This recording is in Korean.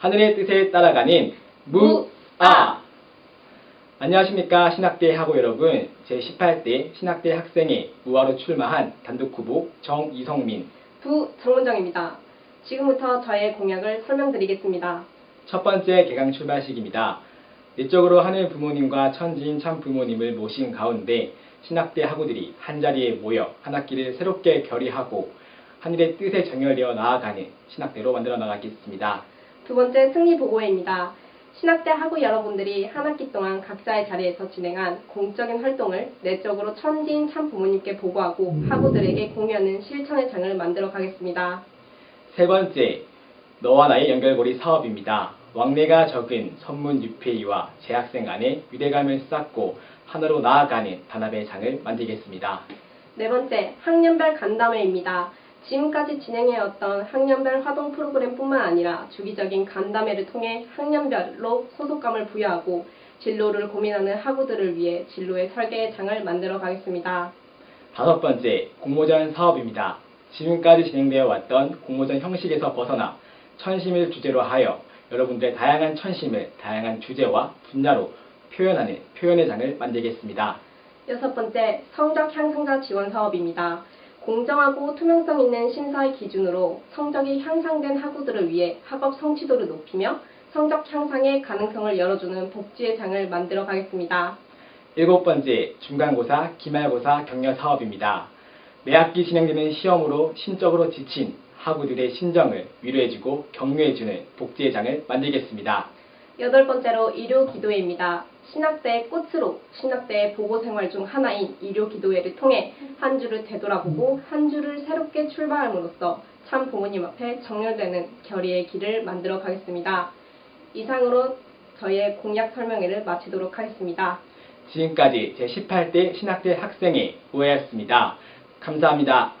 하늘의 뜻에 따라가는 무아. 안녕하십니까 신학대 학우 여러분. 제18대 신학대 학생회 무아로 출마한 단독 후보 정이성민. 부 정은정입니다. 지금부터 저의 공약을 설명드리겠습니다. 첫 번째 개강 출발식입니다. 내적으로 하늘 부모님과 천지인 참 부모님을 모신 가운데 신학대 학우들이 한자리에 모여 한 학기를 새롭게 결의하고 하늘의 뜻에 정열되어 나아가는 신학대로 만들어 나가겠습니다. 두 번째 승리 보고회입니다. 신학대 학우 여러분들이 한 학기 동안 각자의 자리에서 진행한 공적인 활동을 내적으로 천지인 참 부모님께 보고하고 학우들에게 공유하는 실천의 장을 만들어 가겠습니다. 세 번째, 너와 나의 연결고리 사업입니다. 왕래가 적은 선문 유폐이와 재학생 간의 유대감을 쌓고 하나로 나아가는 단합의 장을 만들겠습니다. 네 번째, 학년별 간담회입니다. 지금까지 진행해왔던 학년별 활동 프로그램뿐만 아니라 주기적인 간담회를 통해 학년별로 소속감을 부여하고 진로를 고민하는 학우들을 위해 진로의 설계의 장을 만들어 가겠습니다. 다섯 번째, 공모전 사업입니다. 지금까지 진행되어 왔던 공모전 형식에서 벗어나 천심을 주제로 하여 여러분들의 다양한 천심을 다양한 주제와 분야로 표현하는 표현의 장을 만들겠습니다. 여섯 번째, 성적 향상자 지원 사업입니다. 공정하고 투명성 있는 심사의 기준으로 성적이 향상된 학우들을 위해 학업 성취도를 높이며 성적 향상의 가능성을 열어주는 복지의 장을 만들어 가겠습니다. 일곱 번째, 중간고사, 기말고사 격려 사업입니다. 매 학기 진행되는 시험으로 심적으로 지친 학우들의 심정을 위로해주고 격려해주는 복지의 장을 만들겠습니다. 여덟 번째로 일요 기도회입니다. 신학대의 꽃으로 신학대의 보고 생활 중 하나인 일요 기도회를 통해 한 주를 되돌아보고 한 주를 새롭게 출발함으로써 참 부모님 앞에 정렬되는 결의의 길을 만들어 가겠습니다. 이상으로 저의 공약 설명회를 마치도록 하겠습니다. 지금까지 제18대 신학대 학생회 우회였습니다. 감사합니다.